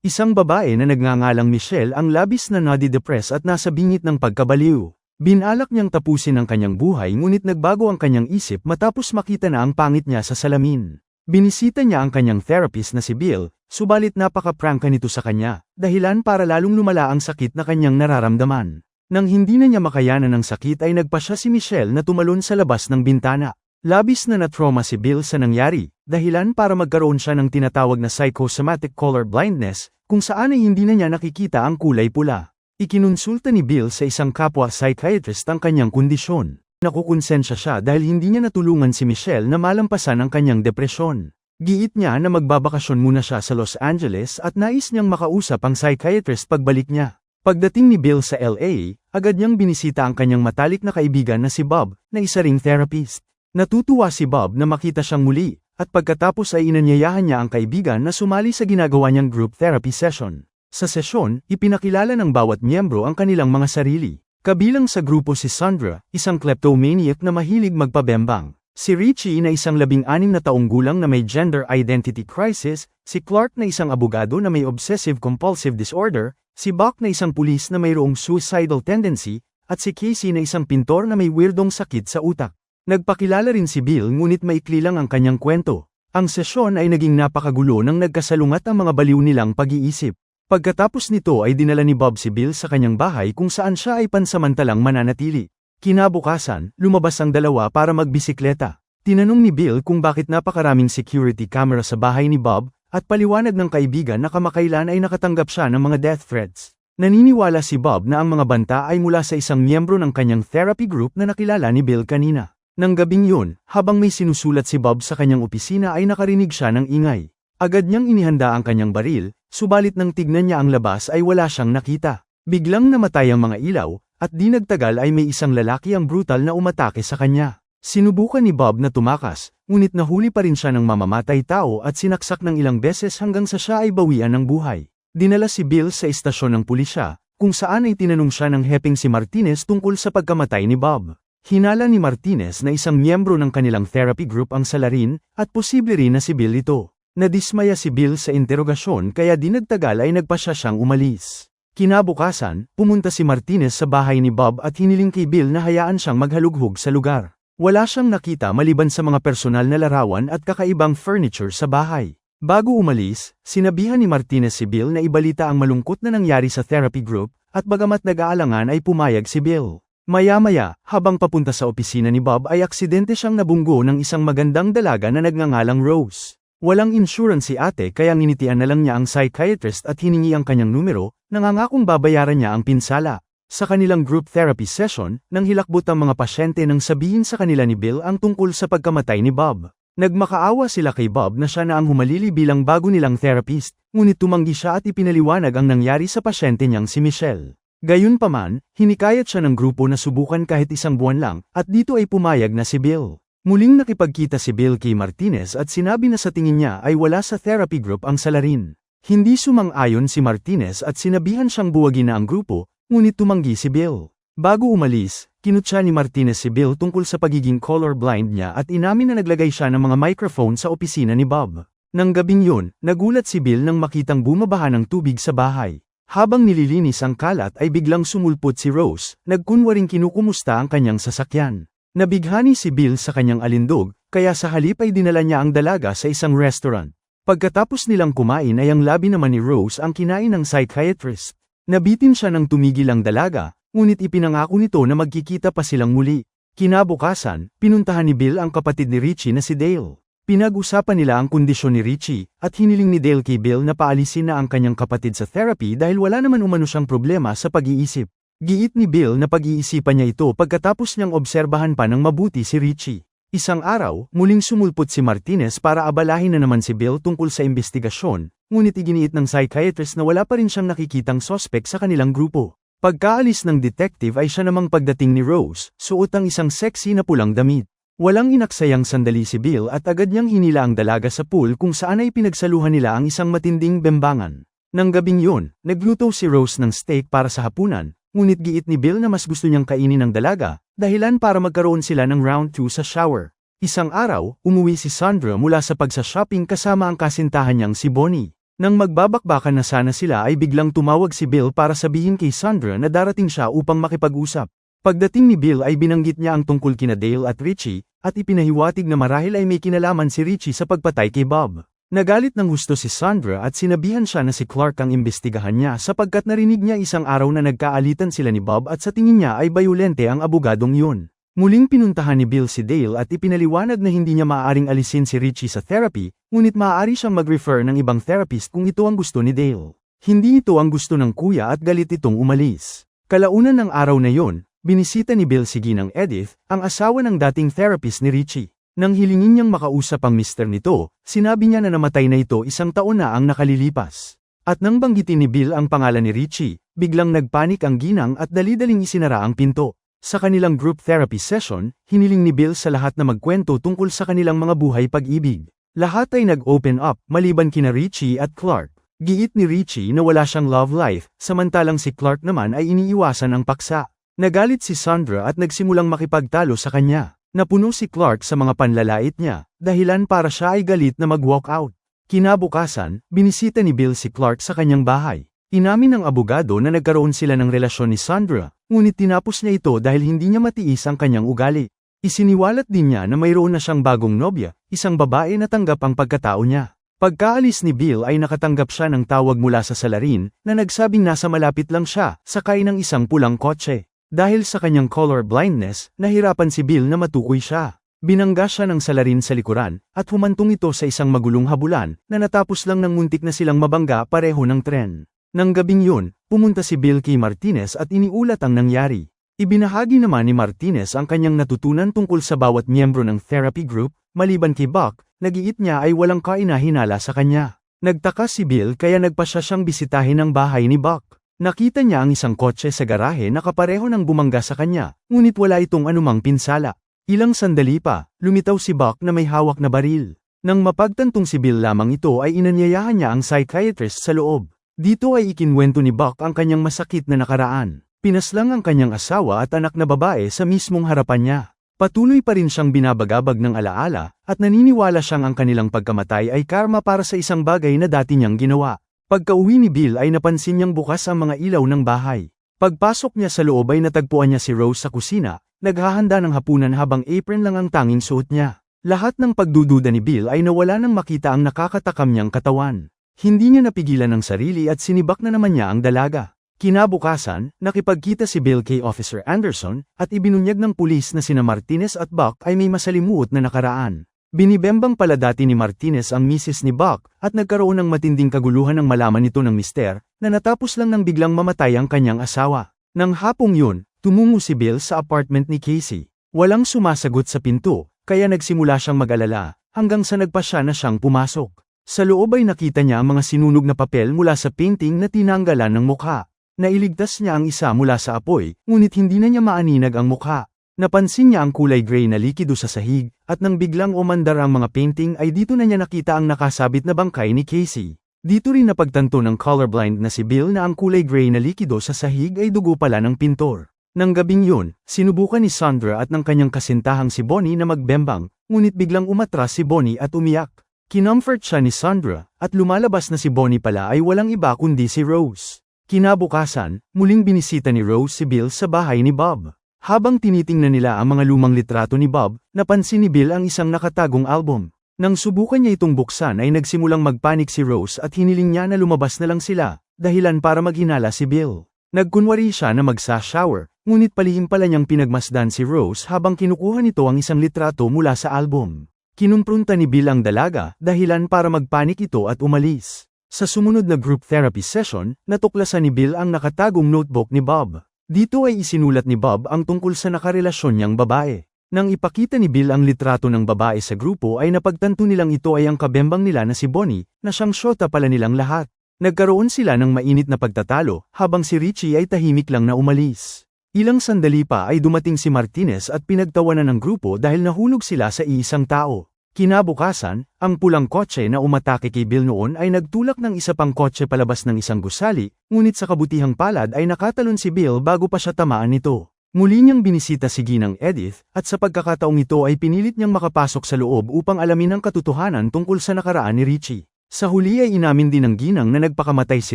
Isang babae na nagngangalang Michelle ang labis na nadi-depress at nasa bingit ng pagkabaliw. Binalak niyang tapusin ang kanyang buhay ngunit nagbago ang kanyang isip matapos makita na ang pangit niya sa salamin. Binisita niya ang kanyang therapist na si Bill, subalit napaka-prangka nito sa kanya, dahilan para lalong lumala ang sakit na kanyang nararamdaman. Nang hindi na niya makayanan ng sakit ay nagpa siya si Michelle na tumalon sa labas ng bintana. Labis na na-trauma si Bill sa nangyari, dahilan para magkaroon siya ng tinatawag na psychosomatic color blindness, kung saan ay hindi na niya nakikita ang kulay pula. Ikinonsulta ni Bill sa isang kapwa psychiatrist ang kanyang kondisyon. Nakukonsensya siya dahil hindi niya natulungan si Michelle na malampasan ang kanyang depresyon. Giit niya na magbabakasyon muna siya sa Los Angeles at nais niyang makausap ang psychiatrist pagbalik niya. Pagdating ni Bill sa LA, agad niyang binisita ang kanyang matalik na kaibigan na si Bob, na isa ring therapist. Natutuwa si Bob na makita siyang muli, at pagkatapos ay inanyayahan niya ang kaibigan na sumali sa ginagawa niyang group therapy session. Sa sesyon, ipinakilala ng bawat miyembro ang kanilang mga sarili. Kabilang sa grupo si Sandra, isang kleptomaniac na mahilig magpabembang. Si Richie na isang labing-anim na taong gulang na may gender identity crisis, si Clark na isang abogado na may obsessive-compulsive disorder, si Buck na isang pulis na mayroong suicidal tendency, at si Casey na isang pintor na may weirdong sakit sa utak. Nagpakilala rin si Bill ngunit maikli lang ang kanyang kwento. Ang sesyon ay naging napakagulo nang nagkasalungat ang mga baliw nilang pag-iisip. Pagkatapos nito ay dinala ni Bob si Bill sa kanyang bahay kung saan siya ay pansamantalang mananatili. Kinabukasan, lumabas ang dalawa para magbisikleta. Tinanong ni Bill kung bakit napakaraming security camera sa bahay ni Bob, at paliwanag ng kaibigan na kamakailan ay nakatanggap siya ng mga death threats. Naniniwala si Bob na ang mga banta ay mula sa isang miyembro ng kanyang therapy group na nakilala ni Bill kanina. Nang gabing yun, habang may sinusulat si Bob sa kanyang opisina ay nakarinig siya ng ingay. Agad niyang inihanda ang kanyang baril, subalit nang tignan niya ang labas ay wala siyang nakita. Biglang namatay ang mga ilaw, at di nagtagal ay may isang lalaki ang brutal na umatake sa kanya. Sinubukan ni Bob na tumakas, ngunit nahuli pa rin siya ng mamamatay tao at sinaksak ng ilang beses hanggang sa siya ay bawian ng buhay. Dinala si Bill sa istasyon ng pulisya, kung saan ay tinanong siya ng heping si Martinez tungkol sa pagkamatay ni Bob. Hinala ni Martinez na isang miyembro ng kanilang therapy group ang salarin, at posible rin na si Bill ito. Nadismaya si Bill sa interogasyon kaya di nagtagal ay nagpasya siyang umalis. Kinabukasan, pumunta si Martinez sa bahay ni Bob at hiniling kay Bill na hayaan siyang maghalughog sa lugar. Wala siyang nakita maliban sa mga personal na larawan at kakaibang furniture sa bahay. Bago umalis, sinabihan ni Martinez si Bill na ibalita ang malungkot na nangyari sa therapy group, at bagamat nag-aalangan ay pumayag si Bill. Maya-maya, habang papunta sa opisina ni Bob ay aksidente siyang nabunggo ng isang magandang dalaga na nagngangalang Rose. Walang insurance si ate kaya nginitian na lang niya ang psychiatrist at hiningi ang kanyang numero, nangangakong babayaran niya ang pinsala. Sa kanilang group therapy session, nang hilakbot ang mga pasyente nang sabihin sa kanila ni Bill ang tungkol sa pagkamatay ni Bob. Nagmakaawa sila kay Bob na siya na ang humalili bilang bago nilang therapist, ngunit tumanggi siya at ipinaliwanag ang nangyari sa pasyente niyang si Michelle. Gayunpaman, hinikayat siya ng grupo na subukan kahit isang buwan lang, at dito ay pumayag na si Bill. Muling nakipagkita si Bill kay Martinez at sinabi na sa tingin niya ay wala sa therapy group ang salarin. Hindi sumang-ayon si Martinez at sinabihan siyang buwagin na ang grupo, Ngunit tumanggi si Bill. Bago umalis, kinutya ni Martinez si Bill tungkol sa pagiging colorblind niya at inamin na naglagay siya ng mga microphone sa opisina ni Bob. Nang gabing yun, nagulat si Bill nang makitang bumabaha ng tubig sa bahay. Habang nililinis ang kalat ay biglang sumulpot si Rose, nagkunwaring kinukumusta ang kanyang sasakyan. Nabighani si Bill sa kanyang alindog, kaya sa halip ay dinala niya ang dalaga sa isang restaurant. Pagkatapos nilang kumain ay ang labi naman ni Rose ang kinain ng psychiatrist. Nabitin siya ng tumigil ang dalaga, ngunit ipinangako nito na magkikita pa silang muli. Kinabukasan, pinuntahan ni Bill ang kapatid ni Richie na si Dale. Pinag-usapan nila ang kondisyon ni Richie, at hiniling ni Dale kay Bill na paalisin na ang kanyang kapatid sa therapy dahil wala naman umano siyang problema sa pag-iisip. Giit ni Bill na pag-iisipan niya ito pagkatapos niyang obserbahan pa ng mabuti si Richie. Isang araw, muling sumulpot si Martinez para abalahin na naman si Bill tungkol sa investigasyon, ngunit iginiit ng psychiatrist na wala pa rin siyang nakikitang sospek sa kanilang grupo. Pagkaalis ng detective ay siya namang pagdating ni Rose, suot ang isang sexy na pulang damit. Walang inaksayang sandali si Bill at agad niyang hinila ang dalaga sa pool kung saan ay pinagsaluhan nila ang isang matinding bembangan. Nang gabing yun, nagluto si Rose ng steak para sa hapunan, ngunit giit ni Bill na mas gusto niyang kainin ng dalaga, dahilan para magkaroon sila ng round 2 sa shower. Isang araw, umuwi si Sandra mula sa pagsa-shopping kasama ang kasintahan niyang si Bonnie. Nang magbabakbakan na sana sila ay biglang tumawag si Bill para sabihin kay Sandra na darating siya upang makipag-usap. Pagdating ni Bill ay binanggit niya ang tungkol kina Dale at Richie, at ipinahiwatig na marahil ay may kinalaman si Richie sa pagpatay kay Bob. Nagalit ng husto si Sandra at sinabihan siya na si Clark ang imbestigahan niya sapagkat narinig niya isang araw na nagkaalitan sila ni Bob at sa tingin niya ay bayolente ang abogadong yun. Muling pinuntahan ni Bill si Dale at ipinaliwanag na hindi niya maaaring alisin si Richie sa therapy, ngunit maaari siyang mag-refer ng ibang therapist kung ito ang gusto ni Dale. Hindi ito ang gusto ng kuya at galit itong umalis. Kalaunan ng araw na yon, binisita ni Bill si Ginang Edith, ang asawa ng dating therapist ni Richie. Nang hilingin niyang makausap ang mister nito, sinabi niya na namatay na ito isang taon na ang nakalilipas. At nang banggitin ni Bill ang pangalan ni Richie, biglang nagpanik ang ginang at dali-daling isinara ang pinto. Sa kanilang group therapy session, hiniling ni Bill sa lahat na magkwento tungkol sa kanilang mga buhay pag-ibig. Lahat ay nag-open up, maliban kina Richie at Clark. Giit ni Richie na wala siyang love life, samantalang si Clark naman ay iniiwasan ang paksa. Nagalit si Sandra at nagsimulang makipagtalo sa kanya. Napuno si Clark sa mga panlalait niya, dahilan para siya ay galit na mag-walk out. Kinabukasan, binisita ni Bill si Clark sa kanyang bahay. Inamin ng abogado na nagkaroon sila ng relasyon ni Sandra, ngunit tinapos niya ito dahil hindi niya matiis ang kanyang ugali. Isiniwalat din niya na mayroon na siyang bagong nobya, isang babae na tanggap ang pagkatao niya. Pagkaalis ni Bill ay nakatanggap siya ng tawag mula sa salarin na nagsabing nasa malapit lang siya, sakay ng isang pulang kotse. Dahil sa kanyang color blindness, nahirapan si Bill na matukoy siya. Binangga siya ng salarin sa likuran, at humantong ito sa isang magulong habulan, na natapos lang ng muntik na silang mabangga pareho ng tren. Nang gabing yun, pumunta si Bill kay Martinez at iniulat ang nangyari. Ibinahagi naman ni Martinez ang kanyang natutunan tungkol sa bawat miyembro ng therapy group, maliban kay Buck, nagiit niya ay walang kainahinala sa kanya. Nagtaka si Bill kaya nagpa siya siyang bisitahin ang bahay ni Buck. Nakita niya ang isang kotse sa garahe na kapareho ng bumangga sa kanya, ngunit wala itong anumang pinsala. Ilang sandali pa, lumitaw si Buck na may hawak na baril. Nang mapagtantong si Bill lamang ito ay inanyayahan niya ang psychiatrist sa loob. Dito ay ikinwento ni Buck ang kanyang masakit na nakaraan. Pinaslang ang kanyang asawa at anak na babae sa mismong harapan niya. Patuloy pa rin siyang binabagabag ng alaala, at naniniwala siyang ang kanilang pagkamatay ay karma para sa isang bagay na dati niyang ginawa. Pagka-uwi ni Bill ay napansin niyang bukas ang mga ilaw ng bahay. Pagpasok niya sa loob ay natagpuan niya si Rose sa kusina, naghahanda ng hapunan habang apron lang ang tanging suot niya. Lahat ng pagdududa ni Bill ay nawala nang makita ang nakakatakam niyang katawan. Hindi niya napigilan ang sarili at sinibak na naman niya ang dalaga. Kinabukasan, nakipagkita si Bill kay Officer Anderson, at ibinunyag ng pulis na sina Martinez at Buck ay may masalimuot na nakaraan. Binibembang pala dati ni Martinez ang misis ni Buck, at nagkaroon ng matinding kaguluhan ng malaman nito ng mister, na natapos lang nang biglang mamatay ang kanyang asawa. Nang hapong yun, tumungo si Bill sa apartment ni Casey. Walang sumasagot sa pinto, kaya nagsimula siyang mag-alala, hanggang sa nagpa siya na siyang pumasok. Sa loob ay nakita niya ang mga sinunog na papel mula sa painting na tinanggalan ng mukha. Nailigtas niya ang isa mula sa apoy, ngunit hindi na niya maaninag ang mukha. Napansin niya ang kulay gray na likido sa sahig, at nang biglang umandar ang mga painting ay dito na niya nakita ang nakasabit na bangkay ni Casey. Dito rin napagtanto ng colorblind na si Bill na ang kulay gray na likido sa sahig ay dugo pala ng pintor. Nang gabing yun, sinubukan ni Sandra at ng kanyang kasintahang si Bonnie na magbembang, ngunit biglang umatras si Bonnie at umiyak. Kinomfort siya ni Sandra, at lumalabas na si Bonnie pala ay walang iba kundi si Rose. Kinabukasan, muling binisita ni Rose si Bill sa bahay ni Bob. Habang tinitingnan nila ang mga lumang litrato ni Bob, napansin ni Bill ang isang nakatagong album. Nang subukan niya itong buksan ay nagsimulang magpanik si Rose at hiniling niya na lumabas na lang sila, dahilan para maghinala si Bill. Nagkunwari siya na magsa-shower, ngunit palihim pala niyang pinagmasdan si Rose habang kinukuha nito ang isang litrato mula sa album. Kinumprunta ni Bill ang dalaga, dahilan para magpanik ito at umalis. Sa sumunod na group therapy session, natuklasan ni Bill ang nakatagong notebook ni Bob. Dito ay isinulat ni Bob ang tungkol sa nakarelasyon niyang babae. Nang ipakita ni Bill ang litrato ng babae sa grupo ay napagtanto nilang ito ay ang kabembang nila na si Bonnie, na siyang syota pala nilang lahat. Nagkaroon sila ng mainit na pagtatalo, habang si Richie ay tahimik lang na umalis. Ilang sandali pa ay dumating si Martinez at pinagtawanan ng grupo dahil nahulog sila sa iisang tao. Kinabukasan, ang pulang kotse na umatake kay Bill noon ay nagtulak ng isa pang kotse palabas ng isang gusali, ngunit sa kabutihang palad ay nakatalon si Bill bago pa siya tamaan nito. Muli niyang binisita si Ginang Edith, at sa pagkakataong ito ay pinilit niyang makapasok sa loob upang alamin ang katotohanan tungkol sa nakaraan ni Richie. Sa huli ay inamin din ng ginang na nagpakamatay si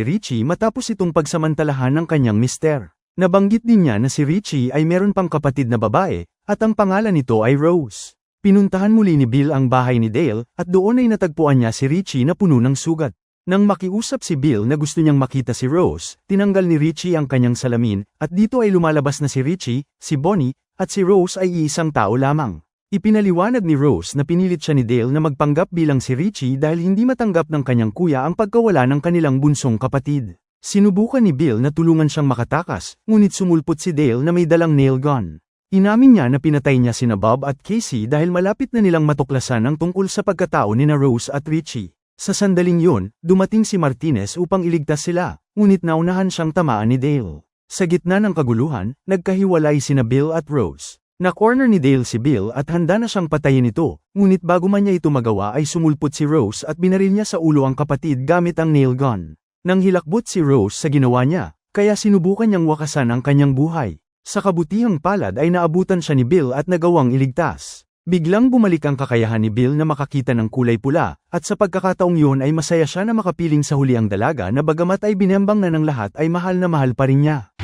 Richie matapos itong pagsamantalahan ng kanyang mister. Nabanggit din niya na si Richie ay meron pang kapatid na babae, at ang pangalan nito ay Rose. Pinuntahan muli ni Bill ang bahay ni Dale, at doon ay natagpuan niya si Richie na puno ng sugat. Nang makiusap si Bill na gusto niyang makita si Rose, tinanggal ni Richie ang kanyang salamin, at dito ay lumalabas na si Richie, si Bonnie, at si Rose ay iisang tao lamang. Ipinaliwanag ni Rose na pinilit siya ni Dale na magpanggap bilang si Richie dahil hindi matanggap ng kanyang kuya ang pagkawala ng kanilang bunsong kapatid. Sinubukan ni Bill na tulungan siyang makatakas, ngunit sumulpot si Dale na may dalang nail gun. Inamin niya na pinatay niya sina Bob at Casey dahil malapit na nilang matuklasan ang tungkol sa pagkatao ni na Rose at Richie. Sa sandaling yun, dumating si Martinez upang iligtas sila, ngunit naunahan siyang tamaan ni Dale. Sa gitna ng kaguluhan, nagkahiwalay sina Bill at Rose. Na-corner ni Dale si Bill at handa na siyang patayin ito, ngunit bago man niya ito magawa ay sumulpot si Rose at binaril niya sa ulo ang kapatid gamit ang nail gun. Nang hilakbot si Rose sa ginawa niya, kaya sinubukan niyang wakasan ang kanyang buhay. Sa kabutihang palad ay naabutan siya ni Bill at nagawang iligtas. Biglang bumalik ang kakayahan ni Bill na makakita ng kulay pula, at sa pagkakataong yun ay masaya siya na makapiling sa huli ang dalaga na bagamat ay binembang na ng lahat ay mahal na mahal pa rin niya.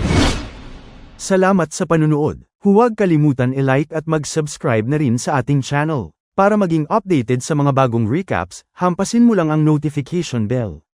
Salamat sa panunood. Huwag kalimutan i-like at mag-subscribe na rin sa ating channel. Para maging updated sa mga bagong recaps, hampasin mo lang ang notification bell.